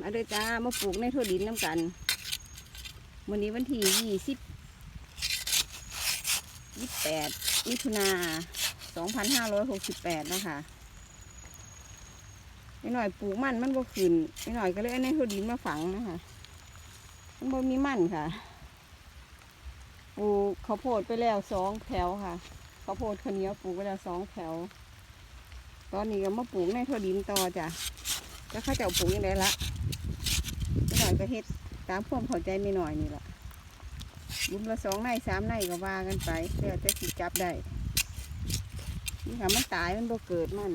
มาเด้อจ้ามาปลูกในทั่วดินน้ำกัน วันนี้วันที่ยี่สิบยี่แปดมิถุนาสองพันห้าร้อยหกสิบแปดนะคะไอ้หน่อยปลูกมันมันบ่ขึ้นไอ้หน่อยก็เลยในทั่วดินมาฝังนะคะมันบ่มีมันค่ะปลูกข้าวโพดไปแล้วสองแถวค่ะข้าวโพดข้าวเหนียวปลูกไปแล้วสองแถว ตอนนี้ก็มาปลูกในทั่วดินต่อจ้ะแล้วเข้าจ้าปลูกยังไงละ อยก็เฮ็ดตามความเข้าใจไม่หน่อยนี่แหละรุมละสองในสามในก็ว่ากันไปเดี๋ยวจะสิจับได้นี่ค่ะมันตายมันบ่เกิดมัน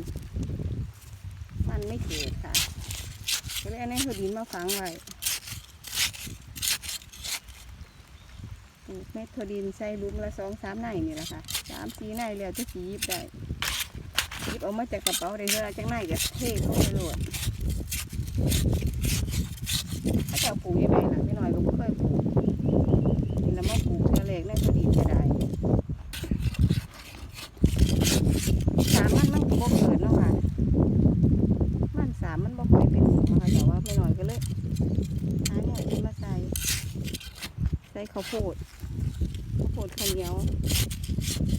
มันไม่เกิดค่ะก็เลยอาในหัวดินมาฝังไว้ปลูกเม็ดถั่วดินใส่รุมละสองสามในนี่แหละค่ะสามสี่ในแล้วจะสียิบได้หยิบออกมาจากกระเป๋าได้เท่าจากในก็เทเข้าไปโหลด ถ้าจะปลูกยังไงล่ะไม่น้อยก็ไม่เคยปลูกนี่แล้วมาปลูกเทือเล็กในพอดีจะได้สามมันมันก็บ่เกิดเนาะค่ะมันสามมันบ่ค่อยเป็นหัวค่ะแต่ว่าไม่น้อยก็เลยหาหน่อยขึ้นมาใส่ใส่ข้าวโพดข้าวโพดข้าวเหนียว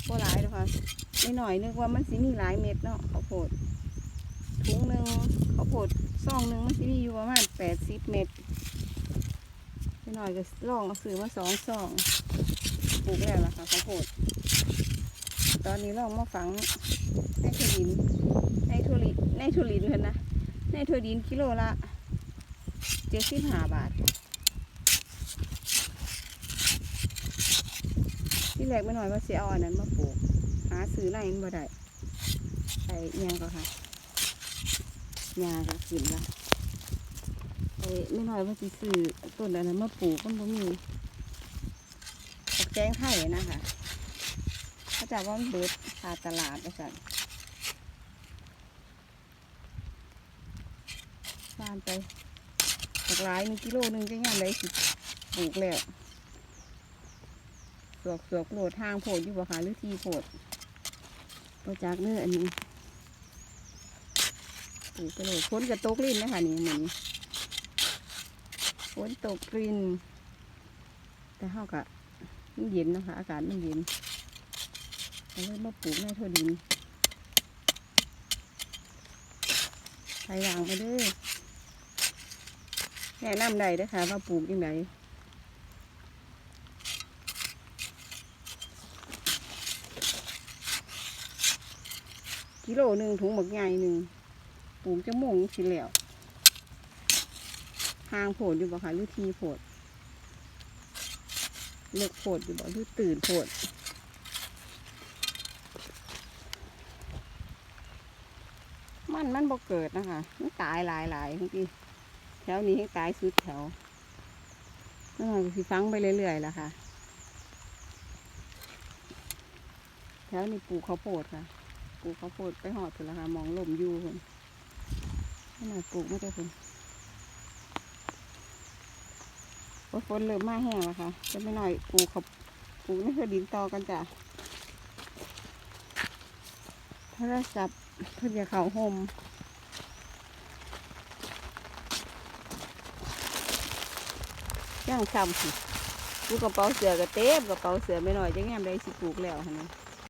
โบ่หลายหรอกค่ะไม่หน้อยนึกว่ามันสิมีหลายเม็ดเนาะข้าวโพด ถุงหนึ่งข้าวโพดซองหนึ่งมันสิมีอยู่ประมาณแปดสิบเม็ดพี่หน่อยก็ลองเอาซื้อมาสองซองปลูกแล้วล่ะค่ะข้าวโพดตอนนี้ลองมาฝังในถั่วดินในถั่วลินในถั่วลินเลยนะในถั่วดินกิโลละเจ็ดสิบห้าบาท ที่แรกไม่หน่อยว่าเสียอาอันนั้นมาปลูก หาซื้อไรมันบ่ได้ใส่เอียงก็ค่ะ ยาก็กินละไอ้ไม่น้อยว่าสิซื้อต้นอันนั้นมาปลูกมันบ่มีตกแจ้งไข่นะคะเขาจะว่ามันเบิดขาดตลาดไปสั่นบ้านไปหลากหลายหนึ่งกิโลหนึ่งจะงานได้สิปลูกแล้วสวกสวกโหลดทางโพดอยู่บ่คะหรือทีโพดประจากเนื้ออันนี้ ปลูกไปเลยฝนกับตกลิ้นนะคะนี่เหมือนฝนตกลิ้นแต่เฮากะมันเย็นนะคะอากาศมันเย็นเลยมาปลูกในทั่วดินไปวางไปเด้อแนะนำได้เด้อค่ะว่าปลูกยังไงกิโลหนึ่งถุงหมึกใหญ่หนึ่ง ปลูกจะม่วงสิแล้วทางโผดอยู่บ่ค่ะหรือทีโผดเลิกโผดอยู่บ่หรือตื่นโผดมันมันบ่เกิดนะคะมันตายหลายหลายๆบางทีแถวนี้ให้ตายสุดแถวนั่นก็สิฟังไปเรื่อยๆแล้วค่ะ แถวนี้ปลูกข้าวโพดค่ะ ปลูกข้าวโพดไปหอดถึงแล้วค่ะ มองลมอยู่คน ขนาดปลูกไม่ได้ผลฝนเริ่มมาแห้งแล้วค่ะ จะไม่หน่อยปลูกเขาปลูกนี่คือดินตอกันจ้ะโทรศัพท์เพื่อจะเขาโฮมย่างซ้ำสิดูกระเป๋าเสือกระเต็มกระเป๋าเสือไม่หน่อยจะแง้มได้สิปลูกแล้วค่ะนะ